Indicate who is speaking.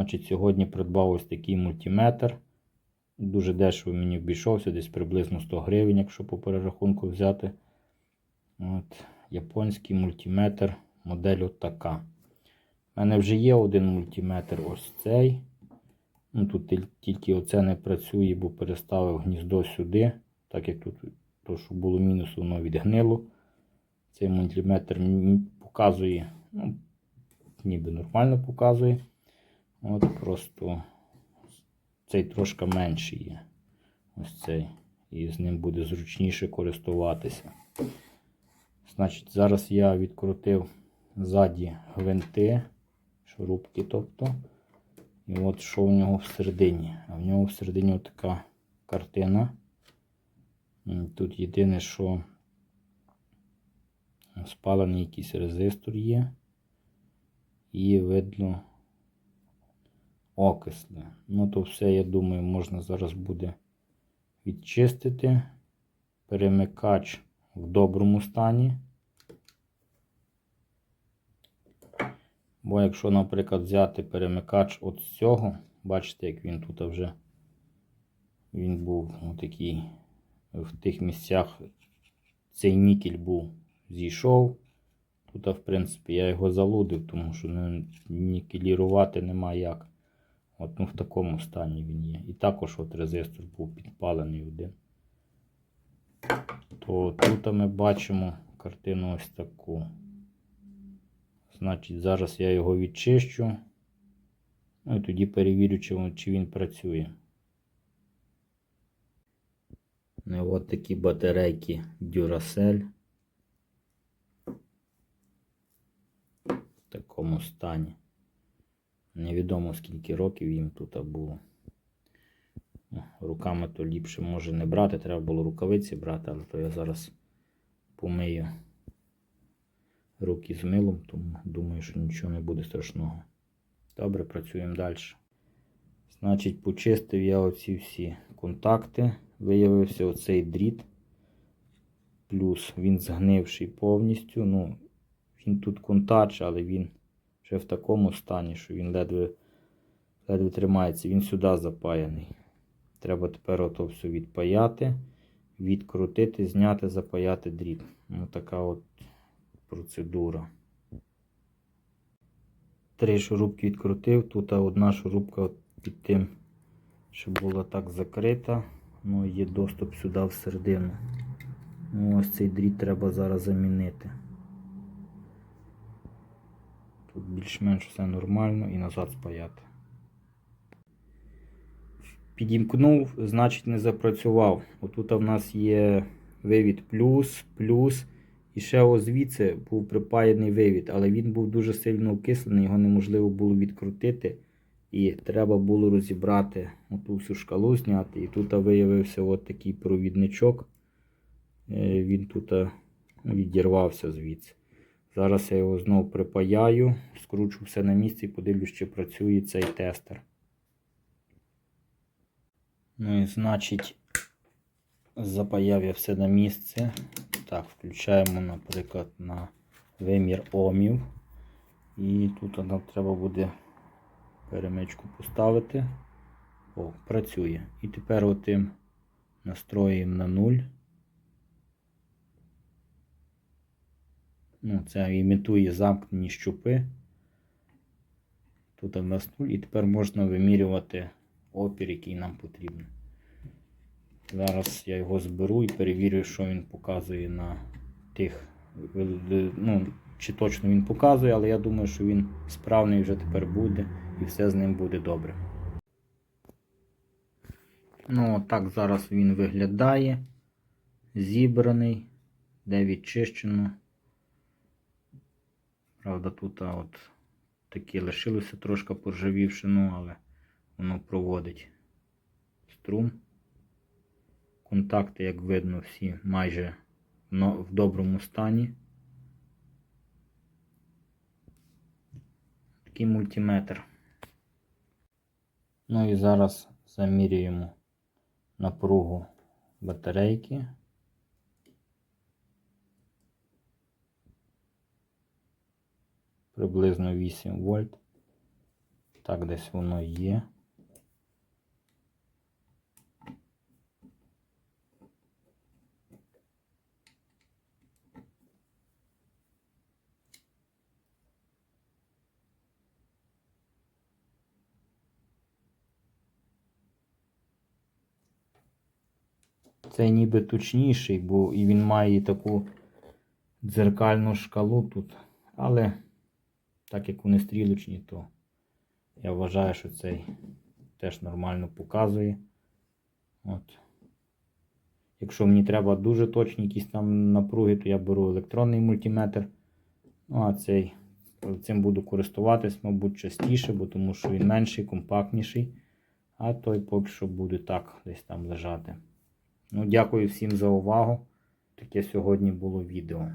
Speaker 1: Значить, сьогодні придбав ось такий мультиметр. Дуже дешево мені обійшовся, десь приблизно 100 гривень, якщо по перерахунку взяти. От, Японський мультиметр, модель така. У мене вже є один мультиметр ось цей. Ну, Тут тільки оце не працює, бо переставив гніздо сюди. Так як тут то, що було мінус, воно відгнило. Цей мультиметр показує, ну, ніби нормально показує. От просто цей трошки менший є. Ось цей. І з ним буде зручніше користуватися. Значить, зараз я відкрутив ззаді гвинти, шурупки, тобто. І от що в нього всередині. А в нього всередині така картина. Тут єдине, що спалений якийсь резистор є. І видно окисли. Ну, то все, я думаю, можна зараз буде відчистити. Перемикач в доброму стані. Бо якщо, наприклад, взяти перемикач от цього, бачите, як він тут вже він був такий в тих місцях цей нікель був зійшов. Тут, в принципі, я його залудив, тому що ну, нікелірувати нема як. От, ну, в такому стані він є. І також от резистор був підпалений один. То тут ми бачимо картину ось таку. Значить, зараз я його відчищу. Ну і тоді перевірю, чи чи він працює. Ну, от такі батарейки Duracell. В такому стані. Невідомо скільки років їм тут було. Ну, Руками то ліпше може не брати, треба було рукавиці брати, але то я зараз помию руки з милом, тому думаю, що нічого не буде страшного. Добре, працюємо далі. Значить, почистив я оці всі контакти. Виявився оцей дріт. Плюс він згнивший повністю. Ну, він тут контач, але він вже в такому стані, що він ледве, ледве тримається. Він сюди запаяний. Треба тепер ото все відпаяти, відкрутити, зняти, запаяти дріт. Ну, така от процедура. Три шурупки відкрутив. Тут одна шурупка під тим, що була так закрита. Ну, є доступ сюди всередину. Ну, ось цей дріт треба зараз замінити. Тут більш-менш все нормально і назад спаяти. Підімкнув, значить не запрацював. Отут в нас є вивід плюс, плюс. І ще звідси був припаяний вивід, але він був дуже сильно окислений, його неможливо було відкрутити. І треба було розібрати оту всю шкалу зняти. І тут виявився от такий провідничок. Е, Він тут відірвався звідси. Зараз я його знову припаяю, скручу все на місці і подивлюсь, чи працює цей тестер. Ну і значить, запаяв я все на місце. Так, включаємо, наприклад, на вимір омів. І тут нам треба буде перемичку поставити. О, працює. І тепер отим настроюємо на 0. Ну, це імітує замкнені щупи. Тут у нас 0. І тепер можна вимірювати опір, який нам потрібен. Зараз я його зберу і перевірю, що він показує на тих. Ну, чи точно він показує, але я думаю, що він справний вже тепер буде і все з ним буде добре. Ну, так зараз він виглядає. Зібраний, де відчищено. Правда, тут а, от такі лишилося трошки поржавівши, ну, але воно проводить струм. Контакти, як видно, всі майже в доброму стані. Такий мультиметр. Ну і зараз замірюємо напругу батарейки. Приблизно 8 вольт. Так, десь воно є. Цей ніби точніший, бо і він має таку дзеркальну шкалу тут. Але так як вони стрілочні, то я вважаю, що цей теж нормально показує. От. Якщо мені треба дуже точні якісь там напруги, то я беру електронний мультиметр. Ну, а цей, цим буду користуватись, мабуть, частіше, бо тому що він менший, компактніший. А той поки що буде так десь там лежати. Ну, дякую всім за увагу. Таке сьогодні було відео.